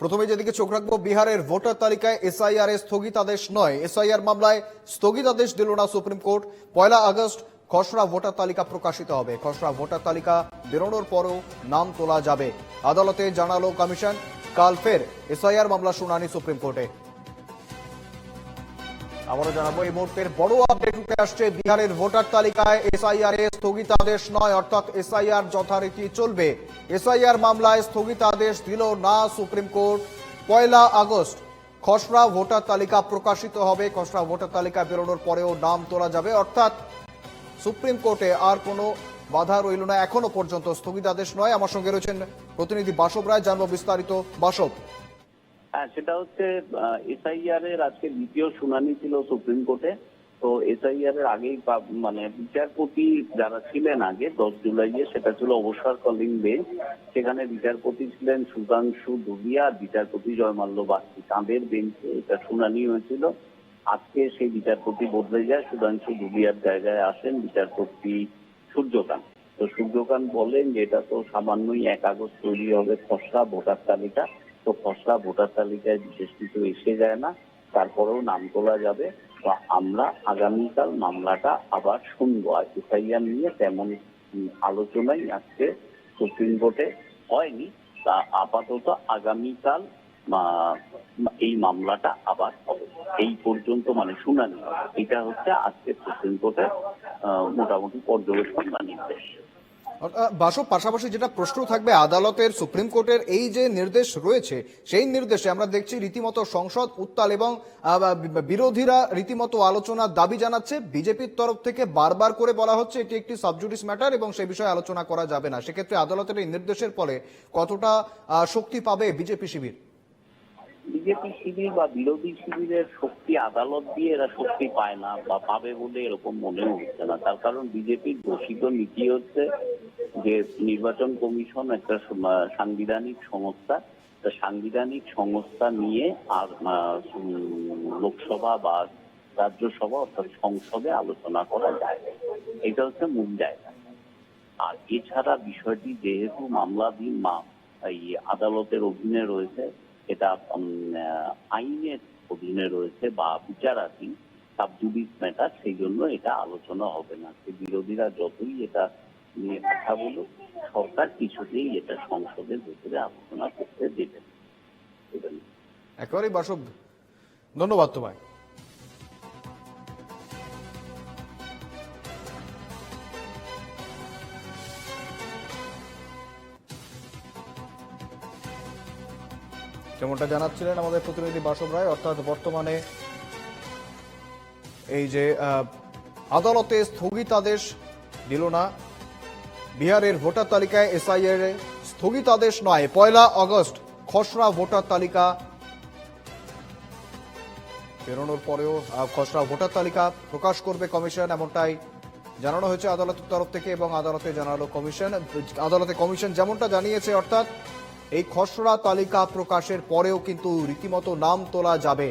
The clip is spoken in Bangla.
প্রথমে যেদিকে চোখ রাখব, বিহারের ভোটার তালিকায় এসআইআর এর স্থগিতাদেশ নয়। এসআইআর মামলায় স্থগিতাদেশ দিল না সুপ্রিম কোর্ট। পয়লা আগস্ট খসড়া ভোটার তালিকা প্রকাশিত হবে। খসড়া ভোটার তালিকা বেরোনোর পরও নাম তোলা যাবে। আদালতে জানালো কমিশন। কাল ফের এসআইআর মামলা শুনানি সুপ্রিম কোর্টে। আবারও জানাব, এই মুহূর্তের বড় আপডেট উঠে আসছে বিহারের ভোটার তালিকায়। এসআইআর এর স্থগিতাদেশ নয়, অর্থাৎ এসআইআর যথারীতি চলবে। এসআইআর মামলায় স্থগিতাদেশ দিল না সুপ্রিম কোর্ট। পয়লা আগস্ট, খসড়া ভোটার তালিকা প্রকাশিত হবে। খসড়া ভোটার তালিকা বেরোনোর পরেও নাম তোলা যাবে। অর্থাৎ সুপ্রিম কোর্টে আর কোনো বাধা রইল না, এখনও পর্যন্ত। স্থগিতাদেশ নয়। আমার সঙ্গে রয়েছেন প্রতিনিধি বাসব রায়, জানব বিস্তারিত। বাসব। হ্যাঁ সেটা হচ্ছে এসআইআর এর আজকে দ্বিতীয় শুনানি ছিল সুপ্রিম কোর্টে। তো এসআইআর এর আগেই মানে বিচারপতি যারা ছিলেন আগে, দশ জুলাইয়ে সেটা ছিল অবসর কলিং বেঞ্চ। সেখানে বিচারপতি ছিলেন সুধাংশু দুবিয়া, বিচারপতি জয়মাল্য বাস্তি। তাঁদের বেঞ্চে এটা শুনানি হয়েছিল। আজকে সেই বিচারপতি বদলে যায়, সুধাংশু দুবিয়ার জায়গায় আসেন বিচারপতি সূর্যকান্ত। তো সূর্যকান্ত বলেন যে এটা তো সামান্যই এক আগস্ট তৈরি হবে খসড়া ভোটার তালিকা। খসড়া ভোটার তালিকায় বিশেষ কিছু এসে যায় না, তারপরেও নাম তোলা যাবে। তো আমরা আগামীকাল মামলাটা আবার শুনব। আর এফআইআর নিয়ে তেমন আলোচনাই আজকে সুপ্রিম কোর্টে হয়নি। তা আপাতত আগামীকাল এই মামলাটা আবার হবে। এই পর্যন্ত মানে শুনানি এটা হচ্ছে আজকে সুপ্রিম কোর্টের মোটামুটি পর্যবেক্ষণ বা নির্দেশ। বাসব পাশাপাশি যেটা প্রশ্ন থাকবে, আদালতের সুপ্রিম কোর্টের এই যে নির্দেশ রয়েছে, সেই নির্দেশে আমরা দেখছি রীতিমতো সংসদ উত্তাল এবং বিরোধীরা রীতিমতো আলোচনার দাবি জানাচ্ছে। বিজেপির তরফ থেকে বারবার করে বলা হচ্ছে এটি একটি সাবজুডিস ম্যাটার এবং সে বিষয়ে আলোচনা করা যাবে না। সেক্ষেত্রে আদালতের এই নির্দেশের ফলে কতটা শক্তি পাবে বিজেপি শিবির? বিজেপি শিবির বা বিরোধী শিবিরের শক্তি আদালত দিয়ে এরা শক্তি পায় না বা পাবে বলে এরকম মনেও হচ্ছে না। তার কারণ বিজেপির ঘোষিত নীতি হচ্ছে যে নির্বাচন কমিশন একটা সাংবিধানিক সংস্থা, তা সাংবিধানিক সংস্থা নিয়ে আর লোকসভা বা রাজ্যসভা অর্থাৎ সংসদে আলোচনা করা যায়। এটা হচ্ছে মূল জায়গা। আর এছাড়া বিষয়টি যেহেতু মামলাধীন আদালতের অধীনে রয়েছে এটা আইনের অধীনে রয়েছে বা বিচারাধীন সাবজুডিস ম্যাটার, সেই জন্য এটা আলোচনা হবে না। বিরোধীরা যতই এটা নিয়ে কথা বলুক, সরকার কিছুতেই এটা সংসদের ভেতরে আলোচনা করতে দেবেন। একেবারেই বাসব। ধন্যবাদ তোমায়। যেমনটা জানাচ্ছিলেন আমাদের প্রতিনিধি বাসব রায়, অর্থাৎ বর্তমানে এই যে আদালতে স্থগিতাদেশ দিল না। বিহারের ভোটার তালিকায় এসআইএর স্থগিতাদেশ নয়। পয়লা আগস্ট খসড়া ভোটার তালিকা বেরোনোর পরেও খসড়া ভোটার তালিকা প্রকাশ করবে কমিশন, এমনটাই জানানো হয়েছে আদালতের তরফ থেকে এবং আদালতে জানালো কমিশন। আদালতে কমিশন যেমনটা জানিয়েছে, অর্থাৎ এই খসড়া তালিকা প্রকাশের পরেও কিন্তু রীতিমতো নাম তোলা যাবে।